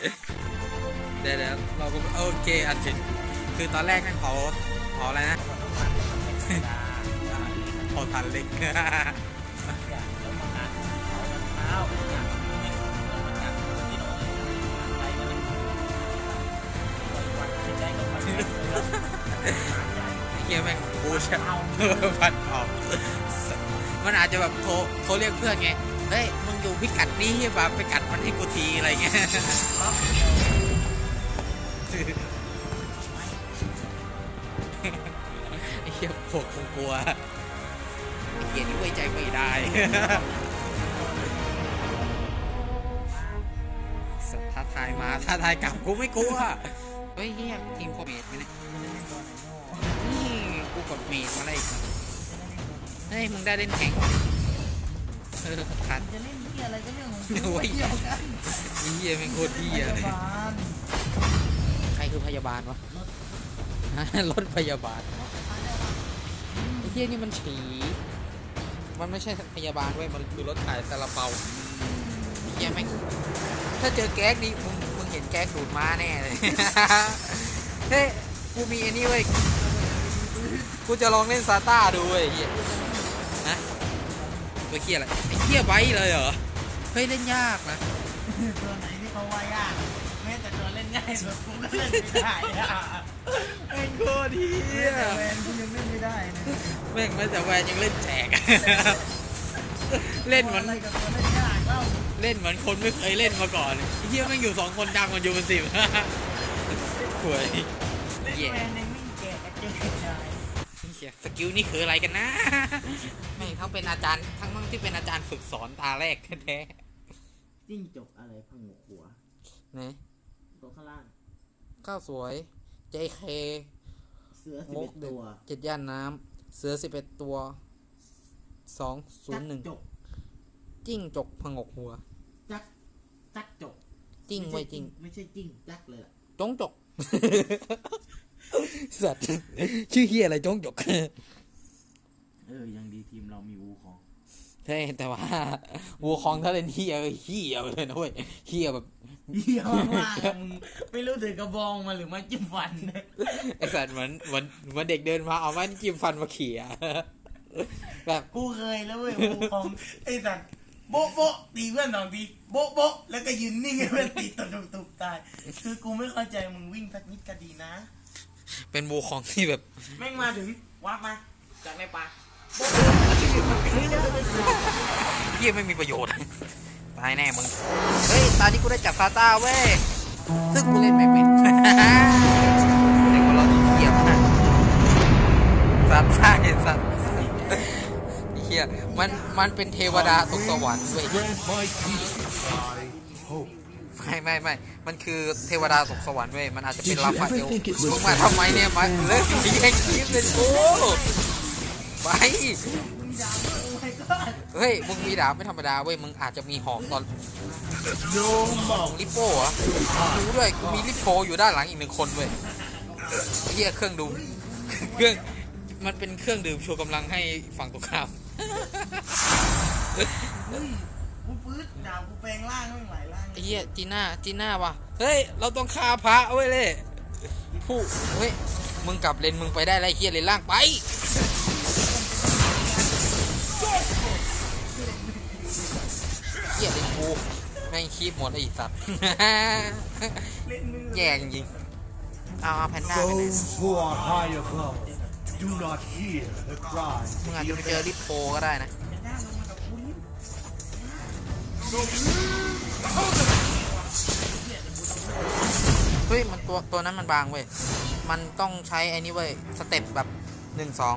เดี๋ยวเดี๋ยวเราก็โอเคอันเห็นคือตอนแรกนั่นเขาเขาอะไรนะเขาทันเล็กไอ้เฮียแม่งบูชาพันออกมันอาจจะแบบโทรโทรเรียกเพื่อนไง เฮ้ย อยู่พิกัดนี้ใช่ป่ะไปกัดมันให้กูทีอะไรเงี้ยไอ้เหี้ยพวกกูกลัวไอ้เหี้ยนี่ไว้ใจไม่ได้ สัตว์ท้าทายมาท้าทายกลับกูไม่กลัว เฮ้ยเฮียทีมโคเมดไหมเนี่ยนี่กูกดเมดมาเลยเฮ้ยมึงได้เล่นแข่งว่ะเออคัดจะเล่น ยอะไรก็เรื่องของโอ้ย เกี่ยวกันไอ้เฮียแม่งโคตรเฮียเลยพาบาลใครคือพยาบาลวะรถพยาบาลไอ้เฮียนี่มันฉีมันไม่ใช่พยาบาลเว้ยมันคือรถขายซาลาเปาไอ้เฮียแม่งถ้าเจอแก๊กนี่มึงมึงเห็นแก๊กดูดม้าแน่เลย เฮ้ยกูมีอันนี้เว้ยกูจะลองเล่นซาต้าดูเว้ยไอ้เฮียนะตัวเฮียอะไรไอ้เฮียไบค์เลยเหรอ เฮ้ยเล่นยากนะตัวไหนที่เขาว่ายากแม้แต่ตัวเล่นง่ายแบบกูก็เล่นไม่ได้อะแม่งโคตรเฮีแม้ยแต่แวนกูยังเล่นไม่ได้นะแม่งแม้แต่แวนยังเล่นแจก เล่นเหมือนอะไรกับตัวเล่นยากเล่าเล่นเหมือนคนไม่เคยเล่นมาก่อนไอ้เฮียแม่งอยู่สองคนดังมันอยู่เป็นสิบหวยเล่นเหี้ยแวนยังไม่แก่กระเจิงได้เหี้ยสกิลนี่คืออะไรกันนะ ไม่งทั้งเป็นอาจารย์ทั้ง ทั้งที่เป็นอาจารย์ฝึกสอนตาแรกแท้จิ้งจกอะไรพังหัวหัวๆนะตัวข้างล่าง ข้าวสวย JK เสือสิบมุเอ็กดตัวเจ็ดย่านน้ำเสือสิบเอ็ดตัวสองศูนย์หนึ่งจักจกจิ้งจกพงกหัว จักจักจกจิ้งไว้จิ้งไม่ใช่จิ้งจักเลยล่ะจงจก สัตว์ ชื่อเฮียอะไรจงจก เออยังดีทีมเรามีวูของใช่แต่ว่าวัวคองถ้าเล่นเฮียเอ้ยเฮียไปเลยนะเว้ยเฮียแบบเยี่ยมมากอะมึงไม่รู้ถือกระบองมาหรือมาจิ้มฟันเนี่ยไอสัตว์เหมือนเหมือนเหมือนเด็กเดินมาเอาไม้จิ้มฟันมาเขี่ยแบบกูเคยแล้วเว้ยวูของไอ้สัตว์โบ๊ะโบ๊ะตีเพื่อนสองทีโบ๊ะโบ๊ะแล้วก็ยืนนิ่งให้เพื่อนตีตุกตุกตุกตาย คือกูไม่เข้าใจมึงวิ่งสักนิดก็ดีนะ เป็นวัวคองที่แบบ แม่งมาถึงวับมาจากในป่า เฮียไม่มีประโยชน์ตายแน่มึง เฮ้ย ตอนนี้กูได้จับซาต้าเว้ย ซึ่งกูเล่นไม่เป็นแต่กูรอที่เฮียมากซาต้าไอ้สัตว์เฮียมัน มันเป็นเทวดาตกสวรรค์เว้ยไม่ไม่ไม่ มันคือเทวดาตกสวรรค์เว้ย มันอาจจะเป็นลาฟาเอลมึงมาทำไมเนี่ยมาเลิกย่งคลิปเป็นกู ไปเฮ้ยมึงมีดาบไม่ธรรมดาเว้ยมึงอาจจะมีหอกตอน No ของ mouth. ลิปโป้เหรอดูด้วยกูมีลิปโปอยู่ด้านหลังอีกหนึ่งคนเว้ยไอ้เหี้ยเครื่องดูเครื่องมันเป็นเครื่องดื่มชูกำลังให้ฝั่งตรงข้ามเฮ้ยกูปื๊ดดาวกูแปลงร่างแม่งหลายร่างไอ้เหี้ยจีน่าจีน่าวะเฮ้ยเราต้องฆ่าพระเว้ยเล่ผู้เฮ้ยมึงกลับเลนมึงไปได้ไรเฮียเลนล่างไป เฮียเลนกูแม่งคีบหมดไอ้สัตว์เล่นมึงแย่จริงเอาเอาแพนด้าไปไหน Those who are high above do not hear the cries มึง of อาจ the จะไปเจอริปโปก็ได้นะได้ลงมากับกูนี่เฮ้ย มันตัวตัวนั้นมันบางเว้ย มันต้องใช้ไอ้นี่เว้ย สเต็ปแบบหนึ่งสอง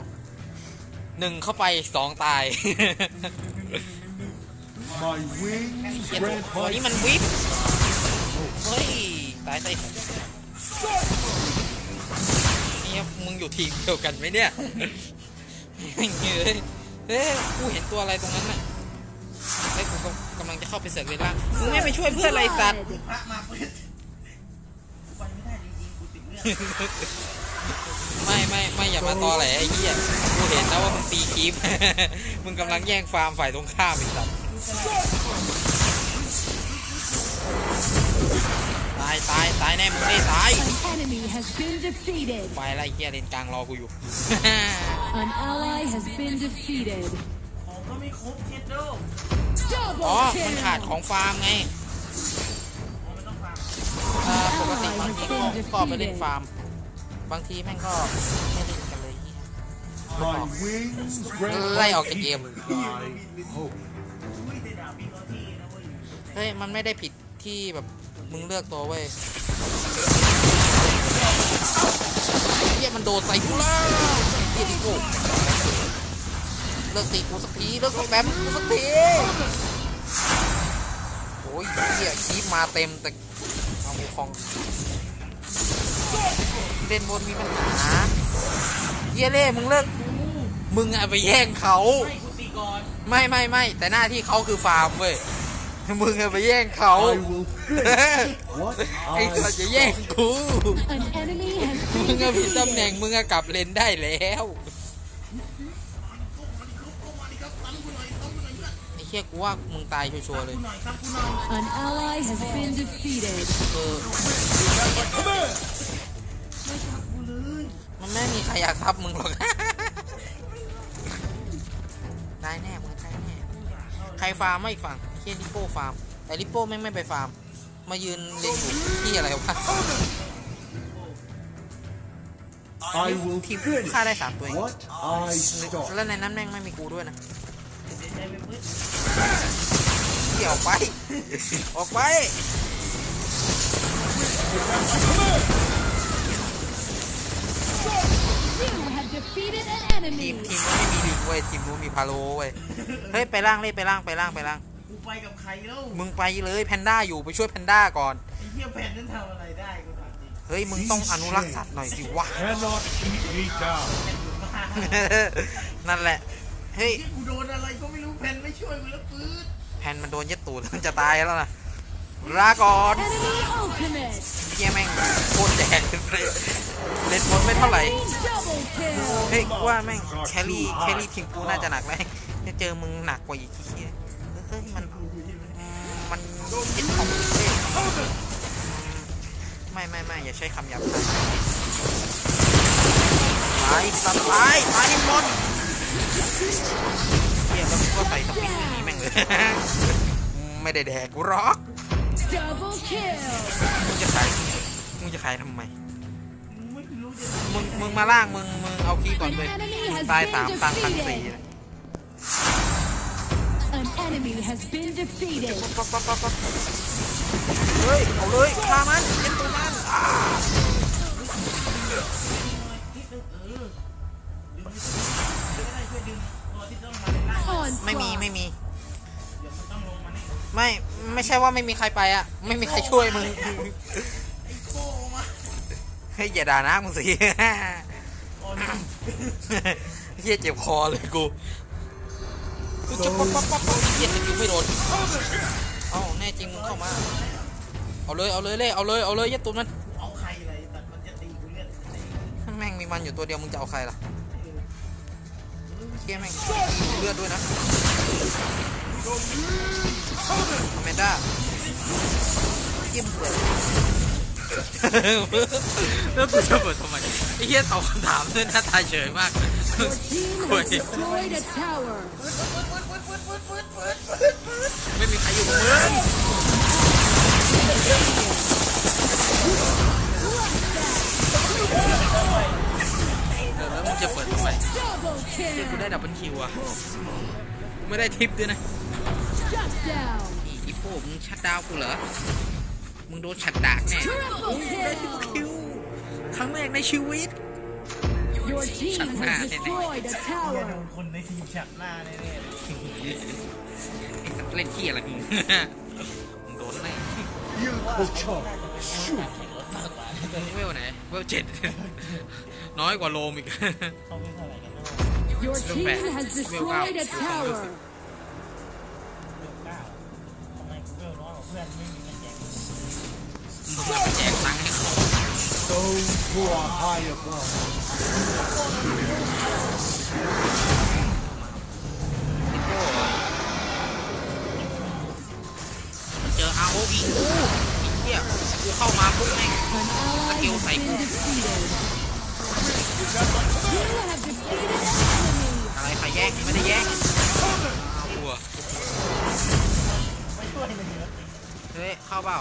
หนึ่งเข้าไปสองตาย My wings เหี้ยตัว grant ตัว my นี้มันวิบเฮ้ยตายไปเนี่ยมึงอยู่ทีมเดียวกันไหมเนี่ยเฮ้ยเฮ้ยกูเห็นตัวอะไรตรงนั้นน่ะเฮ้ยกูกำกำลังจะเข้าไปเสือกเลยล่างมึงไม่ไปช่วยเพื่อนอะไรสัตว์พระมาปื๊ดกูไปไม่ได้จริงๆกูติดเรื่องไม่ไม่ไม่อย่ามาตอแหลไอ้เหี้ยกูเห็นนะว่ามึงตีคีปมึงกำลังแย่งฟาร์มฝ่ายตรงข้ามอีกสัตว์ ตายแน่มึงไม่ตาย An enemy has been defeated. ไปไล่เกียเลนกลางรอกูอยู่ An ally has been defeated. ของก็ไม่ครบเชดโดอ๋อ Double มันขาด kill. ของฟาร์มไงอ๋อไม่ต้องฟังเอ่อปกติบางทีก็ก็ไปเล่นฟาร์ม บางทีแม่งก็ไม่เล่นกันเลยเหี้ย My wings grant ไล่ออกจากเกม thy hope. เฮ้ย มันไม่ได้ผิดที่แบบมึงเลือกตัวเว้ยเฮียมันโดดใส่กูแล้วเฮียดิโก้เลิกตีกูสักทีเลิกตีแบบกูสักทีโอ้ยเฮียคีบมาเต็มแต่เอามูคองเล่นบนมีปัญหาเฮียเล่มึงเลิกมึงอะไปแย่งเขา ไม่กูตีก่อนไม่ไม่ไม่แต่หน้าที่เขาคือฟาร์มเว้ยมึงอะไปแย่งเขา I will finish what ไอ้ I สัตว์จะแย่งกู An enemy has มึง been อะผิดตำแหน่ง defeated. มึงอะกลับเลนได้แล้วไอ้เชี่ยกูว่ามึงตายชัวร์ๆเลยกูหน่อยครับกูหน่อย An ally has been defeated. เออไม่ทักกูเลยมันไม่มีใครอยากทับมึงหรอก รฟาร์มไม่อีกฝั่งเชี่ยลิโป้ฟาร์ม แต่ลิโป้ไม่งไม่ไปฟาร์ม มายืนเล่นอยู่ที่อะไรวะ I will ทีม finish ฆ่าได้สามตัวเอง what I start. แล้วในนั้นแม่งไม่มีกูด้วยนะเสียใจไปเพื่อนเกี่ยวออกไป ออกไป defeated an ทีม enemy. ทีมนู้นไม่มีลิงเว้ยทีมนู้นมีพาโลเว้ยเฮ้ยไปล่างเลยไปล่างไปล่างไปล่าง กูไปกับใครแล้วมึงไปเลยแพนด้าอยู่ไปช่วยแพนด้าก่อน ไอ้เหี้ยแผ่นนั้นทำอะไรได้กูถามจริงเฮ้ยมึงต้องอนุรักษ์สัตว์หน่อยสิวะ Cannot keep me down. แผ่นอยู่บ้านั่นแหละ เฮ้ย ที่กูโดนอะไรก็ไม่รู้แผ่นไม่ช่วยกูแล้วปื๊ดแพนมันโดนเย็ดตูดมันจะตายแล้วนะ ลาก่อน Enemy ultimate. เฮียแม่งโคตรแดงเลยเล่นบนไม่เท่าไหร่ Double kill. เฮ้ยกูว่าแม่งแครี่แครี่ทีมกูน่าจะหนักแล้วจะเจอมึงหนักกว่าอีกทียเฮ้ยมันอืมมันคิดของเท่ไม่ไม่ไม่อย่าใช้คำหยาบคายตายสัตว์ตายตายให้หมดเฮียแล้วกูก็ใส่สปินอย่างนี้แม่งเลยไม่ได้แดกกูหรอก Double kill. มึงจะขายมึงจะขายทำไมกูไม่รู้จะมึงมึงมาล่างมึงมึงเอาคีย์ก่อน An เลย enemy has ตายสาม been ตังค์พันสี่ defeated. An enemy has been defeated. ปั๊บปั๊บปั๊บปั๊บเฮ้ยเอาเลยฆ่ามันเย็นตัวมันอ่าคิดเออดึงไม่ได้ช่วยดึงตัวที่ต้องมาในล่างไม่มี ไม่ไม่ใช่ว่าไม่มีใครไปอะ ไม่มีใครช่วยมึงไอ้โก้มาเฮ้ยอย่าด่านะมึงสิอ๋อนี่เฮียเจ็บคอเลยกูกูจะปั๊บปั๊บปั๊บปั๊บเฮียสกิลไม่โดนเอ้าแน่จริงมึงเข้ามา เอาเลยเอาเลยเล่เอาเลยเอาเลยเยัดตูนมันเอาใครอะไรแต่มันจะตีกูเลือดตีแม่งมีมันอยู่ตัวเดียวมึงจะเอาใครล่ะเฮียแม่งเลือดด้วยนะ อเมนด้าเยี่ยมเปิดแล้วกูจะเปิดทำไมไอ้เหี้ยตอบคำถามด้วยหน้าตาเฉยมาก Your team has destroyed a tower. ไม่มีใครอยู่กับมึงแล้วมึงจะเปิดทำไมเดี๋ยวกูได้ดับเบิลคิวอะกูไม่ได้ทิปด้วยนะ อีอีโป้มึงชัดดาวน์กูเหรอ มึงโดนชัดดากแน่ Triple คิว kill. ครั้งแรกในชีวิต Your team has destroyed a เหี้ย tower. โดนคนในทีมฉับหน้าแน่ๆเลยไอ้สัตว์เล่นขี้อะไรมึงมึงโดนแน่ Beautiful charge. Shoot. เวลไหนเวลเจ็ดน้อยกว่าโลมอีกเขาไม่เท่าไหร่กันเนาะ Your team has destroyed a tower. แจกตังค์ให้เข้เหี้ยกูเข้ามาปุ๊บแม่ง An ally has been อะไรใครแย่ไม่ได้แย่งอ้าวกูอะเฮ้ยเข้าเปล่า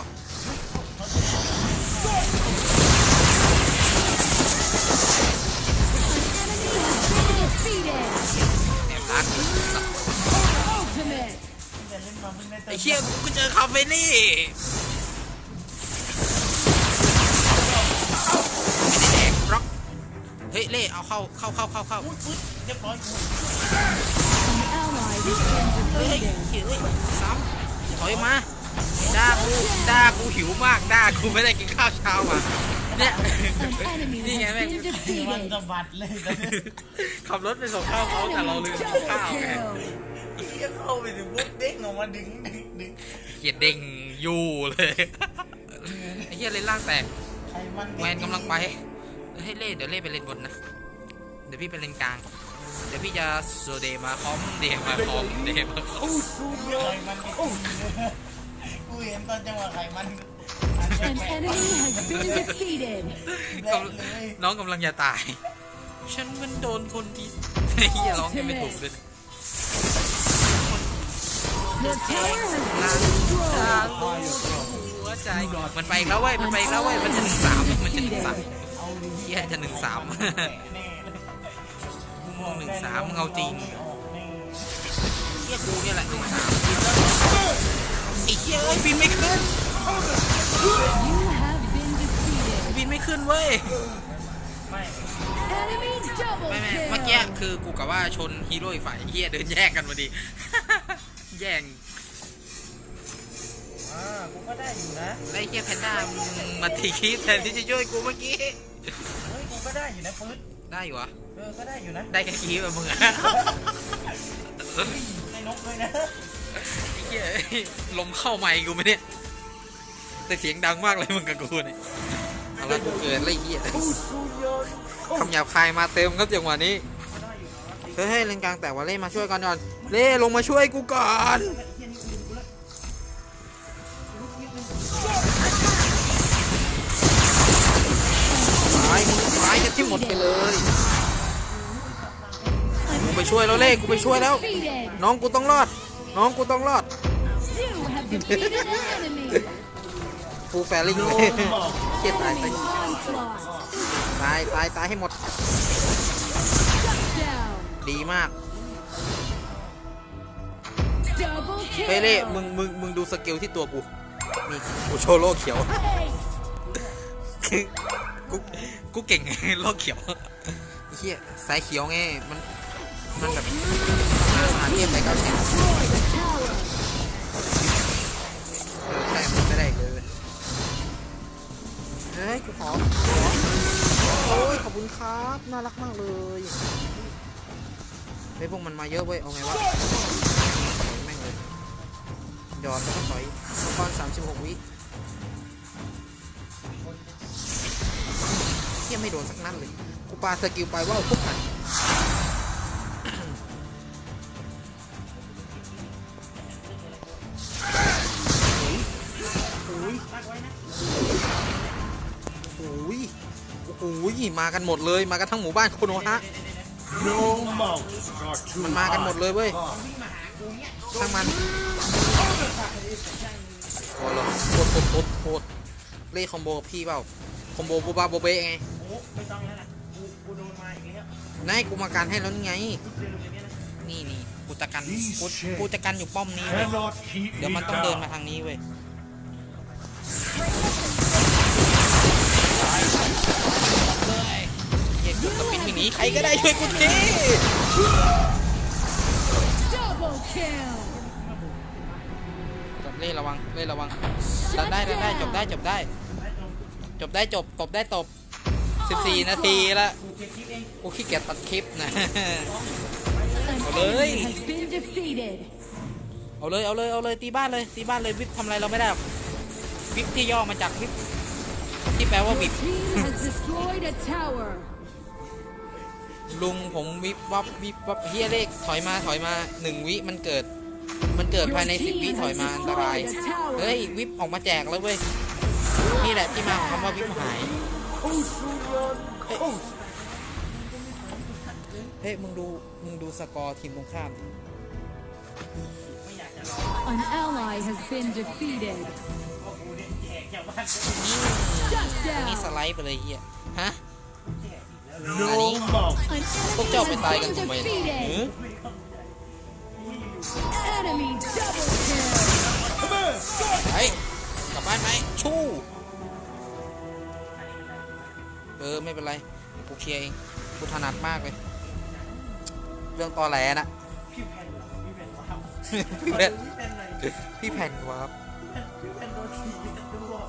เชี่ยกูก็เจอคาเฟนี่ไม่ได้แดกร็อกเฮ้ยเล่เอาเข้าเข้าเข้าเข้าเข้าเรียบร้อยเฮ้ย defeated. เฮ้ยซ้ำถอยมาด่ากูด่ากูหิวมากด่ากูไม่ได้กินข้าวเช้ามาเนี่ยนี่ไงแม่งมัน defeated. สะบัดเลยตอนนี้ขับรถไปส่งข้าวเขาแต่เราลืมข้าวไง เหี้ยเข้าไปถึงปุ๊บเด้งออกมาดึงดึงดึงเขียดเด้งอยู่เลยไอ้เหี้ยเล่นล่างแตกใครมันแวนกำลังไปให้เล่เดี๋ยวเล่ไปเล่นบนนะเดี๋ยวพี่ไปเล่นกลางเดี๋ยวพี่จะโซเดมาคอมเดมาคอมเดมาคอมใครมันกูเห็นตอนจังหวะใครมัน An enemy has been defeated. แบะเลยน้องกำลังจะตาย ฉันมันโดนคนที่เฮียร้องยังไม่ถูกเลย Your tower has been ลา destroyed. หัวใจมันไปอีกแล้วเว้ยมันไปอีกแล้วเว้ยมันจะหนึ่งสามมันจะหนึ่งสามเฮียจะหนึ่งสามหนึ่งสามมึงเอาจริงเฮียกูเนี่ยแหละหนึ่งสามไอ้เฮียเอ้ยบินไม่ขึ้น You have been defeated. บินไม่ขึ้นเว้ย Enemy double ไม่ไม่เมื่อกี้ kill. คือกูกับว่าชนฮีโร่อีกฝ่ายเฮียเดินแยกกันพอดี แย่งอ่ากูก็ได้อยู่นะไอ้เฮียแพนด้ามึงมาตีคีแทนที่จะช่วยกูเมื่อกี้ เฮ้ยกูก็ได้อยู่นะฟื้นได้อยู่วะเออก็ได้อยู่นะได้แค่คีแบบมึงอะในนกเลยนะไอ้เฮียลมเข้าไมค์กูไหมเนี่ย แต่เสียงดังมากเลยมึงกับกูเนี่ยเอาละกูเกิดอะไรเฮียคำหยาบคายมาเต็มครับจังหวะนี้ เฮ้ยเฮ้เล่นกลางแต่ว่าเล่มาช่วยกันก่อนเล่ลงมาช่วยกูก่อนตายมึงตายกันที่หมดไปเลยกูไปช่วยแล้วเล่กูไปช่วยแล้ว น้องกูต้องรอด น้องกูต้องรอดฟูแฟริ่งเลยเกียตายตายสิตายตายตายให้หมด ดีมาก Double เฮ้ยเล่ kill. มึงมึงมึงดูสกิลที่ตัวกูนี่กูโชว์โลกเขียวกูกูเก่งไงโลกเขียวไอ้เฮียสายเขียวไงมันมันแบบมาหาเทียบไปเก้าแฉก Destroy the tower. เออใช่มันไม่ได้อีกเลยเฮ้ยกูขอขอโอ้ยขอบคุณครับ น่ารักมากเลยเฮ้ยพวกมันมาเยอะเว้ย เอาไงวะ แม่งเลยยอดแล้วก็ถอยมังกรสามสิบหกวิเที่ยไม่โดนสักนัดเลย กูปาสกิลไปว่าวปุ๊บหันโอ้ยโอ้ย มากันหมดเลย มากันทั้งหมู่บ้านโคโนฮะ มันมากันหมดเลยเว้ย high. ช่างมันโอ้โหโคตรโคตรโคตรโคตรเล่คอมโบกับพี่เปล่า คอมโบบูบาโบเบ้ไงไม่ต้องแล้วล่ะกูโดนมาอีกแล้วนายกูมาการให้แล้วนี่ไง นี่นี่กูจะกันกูกูจะกันอยู่ป้อมนี้เว้ยเดี๋ยวมันต้องเดินมาทางนี้เว้ย สปินอย่างนี้ใครก็ได้ช่วยกูที Double kill. จบเล่ระวังเล่ระวังดันได้ดันได้จบได้จบได้ จบได้จบตบได้ตบ14 นาทีละกูเก็บคลิปเองกูขี้เกียจตัดคลิปนะ An Ôi. enemy has been defeated. เอาเลยเอาเลยเอาเลยตีบ้านเลยตีบ้านเลยวิบทำอะไรเราไม่ได้หรอกวิบที่ย่อมาจากวิบที่แปลว่าวิบ ลุงผมวิบวับวิบวับเฮียเลขถอยมาถอยมาหนึ่งวิมันเกิด มันเกิดภายในสิบวิถอยมาอันตราย เฮ้ยวิบออกมาแจกแล้วเว้ย นี่แหละที่มาของคำว่าวิบหาย เฮ้ยมึงดูมึงดูสกอร์ทีมตรงข้ามดิ An ally has been defeated. กูเนี่ยแจกจากบ้าน Shut นี่ down. สไลด์ไปเลยเฮียฮะ No mountain. An พวกเจ้าไป enemy ตาย has กัน been ทำไมเนี่ยหือ defeated. Enemy double kill. ไอ้กลับบ้านไหมชู้เออไม่เป็นไรกูเคลียร์เองกูถนัดมากเลย เรื่องตอแหลนะพี่แผ่นเหรอพี่แผ่นว้าวพี่แผ่นพี่แผ่นหน่อยพี่แผ่นวาบพี่แผ่นโดนทีดูว่า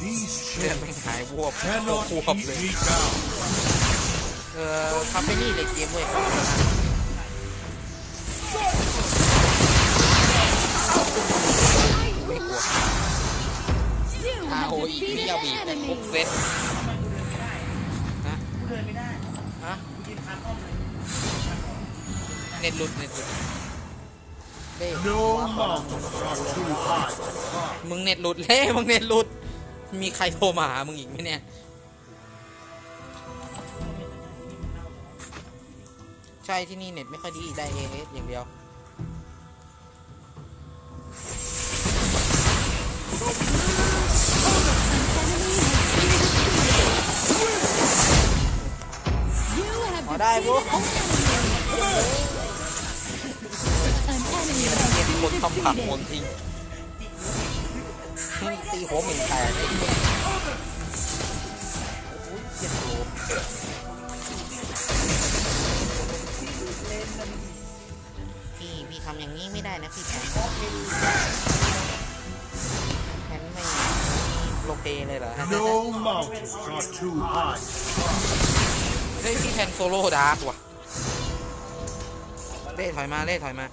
These เลือด ships ไม่หายวบ cannot วบ keep เลย me down. เออคาเฟนี่เลยเกมเว้ยไม่กลัวอาโออีมิ defeated ยา an บีแต่ครบเซตฮะเดินไม่ได้ฮะกูยืนคันอ้อมเลยเน็ตหลุดเน็ตหลุดเด้มึงเน็ตหลุดเล่มึงเน็ตหลุด มีใครโทรมาหามึงอีกไหมเนี่ย ใช่ที่นี่เน็ตไม่ค่อยดีได้เอเอสอย่างเดียว You have อ๋อได้บุ๊ defeated an enemy. An enemy เกม has คน been ทำผักคน defeated. ทิ้ง เฮ้ยพี่แทนโซโล่ดาร์กว่ะเล่ถอยมาเล่ถอยมา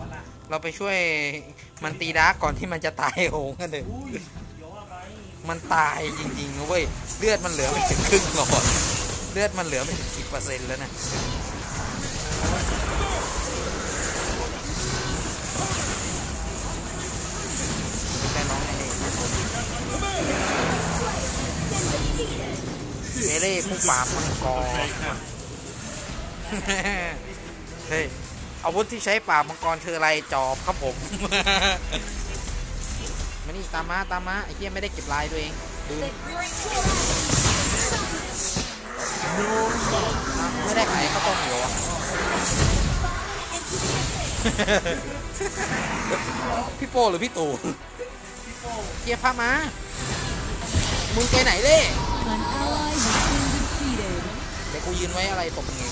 เราไปช่วยมันตีดาร์กก่อนที่มันจะตายโหงกันเลยมันตายจริงๆเว้ยเลือดมันเหลือไม่ถึงครึ่งหลอดเลือดมันเหลือไม่ถึงสิบเปอร์เซ็นต์แล้วนะ เมเล่ผู้ปราบมังกรเฮ้ยอาวุธที่ใช้ปราบมังกรคืออะไรจอบครับผมมานี่ตามมาตามมาไอ้เหี้ยไม่ได้เก็บลายตัวเองดูอะไม่ได้ขายข้าวต้มอยู่วะพี่โป้หรือพี่ตู่เกียร์พามา มึงไปไหนเล่ An ally has been defeated. เดี๋ยวกูยืนไว้อะไรตบมึงเอง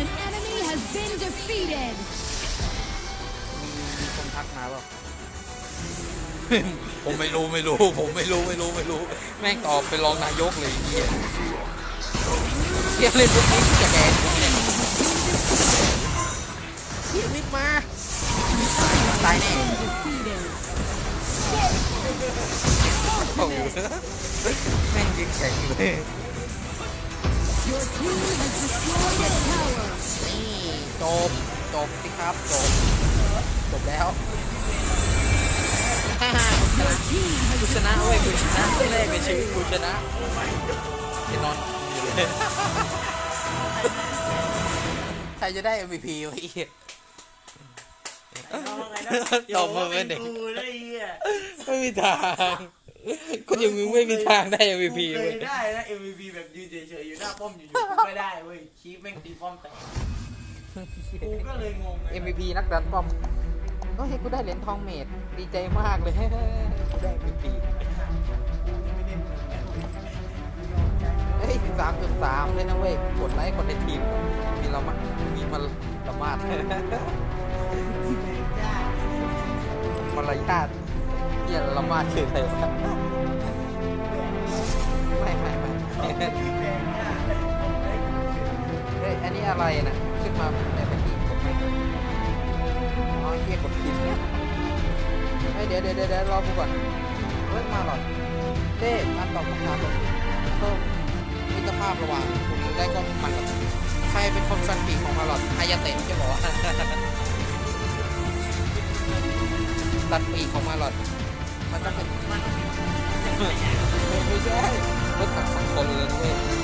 An enemy has been defeated. มีคนทักมาเปล่าผมไม่รู้ไม่รู้ ผมไม่รู้ไม่รู้ไม่รู้ แม่งตอบเป็นรองนายกเลยไอ้เฮียเฮียเล่นพวกนี้กูจะแกนกู เนี่ยเฮียมิกมาตายแน่ Defeated. โอ้โหแม่งยิงแข็งเลย Your team has destroyed a tower. นี่จบจบสิครับจบจบแล้ว Your team กู has ชนะเว้ยกูชนะที่แรกในชีวิตกูชนะจะนอนอยู่เลยใครจะได้ MVP วะไอ้ เหี้ยเอาไงนะตบมือเป็นเด็ก กูได้เหี้ยไม่มีทางคนอย่างมึงไม่มีทางได้ MVP กูเคเว้ยยได้นะ MVP แบบยืนเฉยๆอยู่หน้าป้อมอยู่ๆกูไม่ได้เว้ยคีบแม่งตีป้อมแตกกูก็เลยงงไง MVP นักดันป้อมเฮ้ยกูได้เหรียญทองเมดดีใจมากเลยกูได้ MVP เฮ้ยสามจุดสามเลยนะเว้ยกดไลค์คนในทีม มีละมามีมันละมาดมา รยาทเฮียละมาดคืออะไรวะไม่ไม่ไม่เฮ้ยอันนี้อะไรนะขึ้นมาในป็นที่กดไม่อ๋อเฮียกดผิดเนี่ยเฮ้ยเดี๋ยวเดี๋ยวเดี๋ยวรอกูก่อนเฮ้ยมาหรอเด้การตอบคำถามก็คือเพิ่มมิตรภาพระหว่างคุณได้ก็มันกับใครเป็นคนฟันปีของมาหลอดฮายาเตะใช่บอกว่า รัดปีของมาลอดมันก็เป็นไม่ใช่รถถังสองคนเลยด้วย